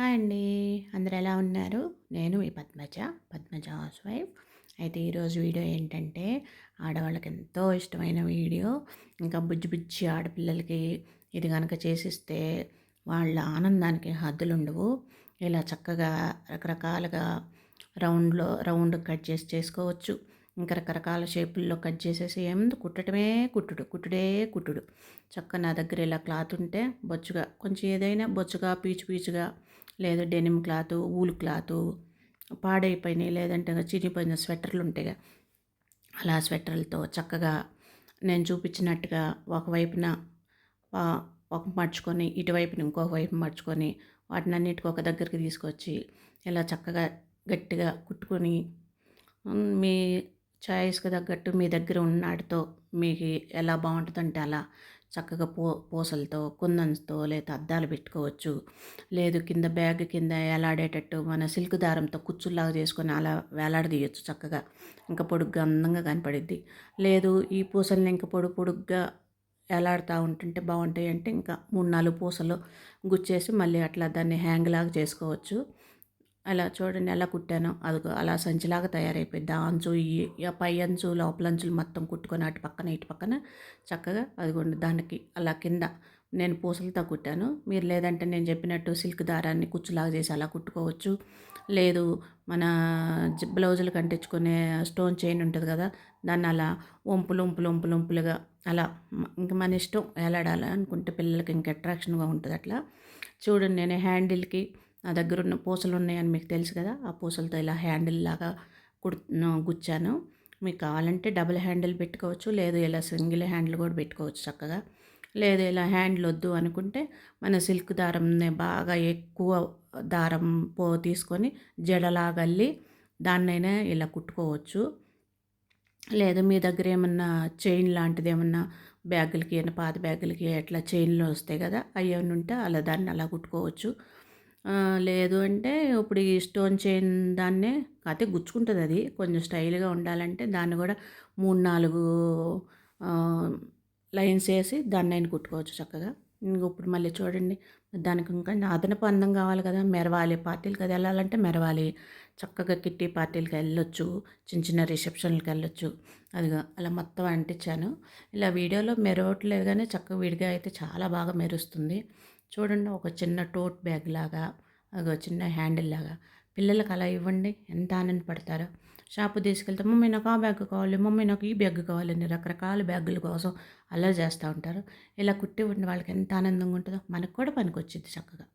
Hi అండి. అందరు ఎలా ఉన్నారు? నేను మీ పద్మజ పద్మజ హౌస్ వైఫ్. అయితే ఈరోజు వీడియో ఏంటంటే ఆడవాళ్ళకి ఎంతో ఇష్టమైన వీడియో. ఇంకా బుజ్జి బుజ్జి ఆడపిల్లలకి ఇది కనుక చేసిస్తే వాళ్ళ ఆనందానికి హద్దులు ఉండవు ఇలా చక్కగా రకరకాలుగా రౌండ్లో రౌండ్ కట్ చేసి చేసుకోవచ్చు. ఇంకా రకరకాల షేపుల్లో కట్ చేసేసి ఏముంది? కుట్టడమే కుట్టుడు కుట్టుడే కుట్టుడు. చక్క నా దగ్గర ఇలా క్లాత్ ఉంటే బొచ్చుగా కొంచెం ఏదైనా బొచ్చుగా పీచు పీచుగా లేదా డెనిమ్ క్లాత్ ఊలు క్లాత్ పాడైపోయినాయి లేదంటే చిరిగిపోయిన స్వెటర్లు ఉంటాయి అలా స్వెటర్లతో చక్కగా నేను చూపించినట్టుగా ఒకవైపున ఒక మర్చుకొని ఇటువైపున ఇంకొక వైపు మర్చుకొని వాటిని అన్నిటికీ ఒక దగ్గరికి తీసుకొచ్చి ఇలా చక్కగా గట్టిగా కుట్టుకొని మీ చాయిస్కి తగ్గట్టు మీ దగ్గర ఉన్నాటితో మీకు ఎలా బాగుంటుందంటే అలా చక్కగా పూ పూసలతో కుందన్స్తో లేదా అద్దాలు పెట్టుకోవచ్చు. లేదు కింద బ్యాగ్ కింద వేలాడేటట్టు మన సిల్క్ దారంతో కుచ్చుల్లాగా చేసుకొని అలా వేలాడదీయచ్చు చక్కగా. ఇంకా పొడుగ్గా అందంగా కనపడిద్ది. లేదు ఈ పూసల్ని ఇంకా పొడుగు పొడుగ్గా వేలాడుతూ ఉంటుంటే బాగుంటాయి అంటే ఇంకా మూడు నాలుగు పూసలు గుచ్చేసి మళ్ళీ అట్లా దాన్ని హ్యాంగ్ లాగా చేసుకోవచ్చు. అలా చూడండి ఎలా కుట్టానో. అదిగో అలా సంచిలాగా తయారైపోయింది. ఆ అంచు ఈ పై అంచు లోపల అంచులు మొత్తం కుట్టుకొని అటు పక్కన ఇటు పక్కన చక్కగా అదిగోండి దానికి అలా కింద నేను పూసలతో కుట్టాను. మీరు లేదంటే నేను చెప్పినట్టు సిల్క్ దారాన్ని కుచ్చులాగా చేసి అలా కుట్టుకోవచ్చు. లేదు మన బ్లౌజులు కంటించుకునే స్టోన్ చైన్ ఉంటుంది కదా దాన్ని అలా ఒంపులు ఒంపులు ఒంపులు ఒంపులుగా అలా ఇంక మన ఇష్టం ఎలాడాలి అనుకుంటే పిల్లలకి ఇంకా అట్రాక్షన్గా ఉంటుంది అట్లా చూడండి నేను హ్యాండిల్కి నా దగ్గర ఉన్న పూసలు ఉన్నాయని మీకు తెలుసు కదా ఆ పూసలతో ఇలా హ్యాండిల్ లాగా కుడు గుచ్చాను. మీకు కావాలంటే డబుల్ హ్యాండిల్ పెట్టుకోవచ్చు లేదు ఇలా సింగిల్ హ్యాండిల్ కూడా పెట్టుకోవచ్చు చక్కగా. లేదు ఇలా హ్యాండిల్ వద్దు అనుకుంటే మన సిల్క్ దారంని బాగా ఎక్కువ దారం పో తీసుకొని జడలాగల్లి దాన్నైనా ఇలా కుట్టుకోవచ్చు. లేదు మీ దగ్గర ఏమన్నా చైన్ లాంటిది ఏమన్నా బ్యాగులకి ఏమైనా పాత బ్యాగులకి అట్లా చైన్లు వస్తాయి కదా అవి ఉంటే అలా దాన్ని అలా కుట్టుకోవచ్చు. లేదు అంటే ఇప్పుడు ఈ స్టోన్ చైన్ దాన్నే కాతే గుచ్చుకుంటుంది అది. కొంచెం స్టైల్గా ఉండాలంటే దాన్ని కూడా మూడు నాలుగు లైన్స్ వేసి దాన్ని ఆయన కుట్టుకోవచ్చు చక్కగా. ఇప్పుడు మళ్ళీ చూడండి దానికి ఇంకా అదనపు అందం కావాలి కదా మెరవాలి పార్టీలకి అది వెళ్ళాలంటే మెరవాలి. చక్కగా కిట్టి పార్టీలకి వెళ్ళొచ్చు చిన్న చిన్న రిసెప్షన్లకు వెళ్ళొచ్చు. అదిగా అలా మొత్తం అంటించాను. ఇలా వీడియోలో మెరవట్లేదు కానీ చక్కగా విడిగా అయితే చాలా బాగా మెరుస్తుంది. చూడండి ఒక చిన్న టోట్ బ్యాగ్ లాగా ఒక చిన్న హ్యాండిల్ లాగా పిల్లలకు అలా ఇవ్వండి. ఎంత ఆనందపడతారో. షాపు తీసుకెళ్తే మమ్మీ నాకు ఆ బ్యాగ్ కావాలి మమ్మీ నాకు ఈ బ్యాగ్ కావాలని రకరకాల బ్యాగుల కోసం అలా చేస్తూ ఉంటారు. ఇలా కుట్టి ఉండి వాళ్ళకి ఎంత ఆనందంగా ఉంటుందో మనకు కూడా పనికి వచ్చింది చక్కగా.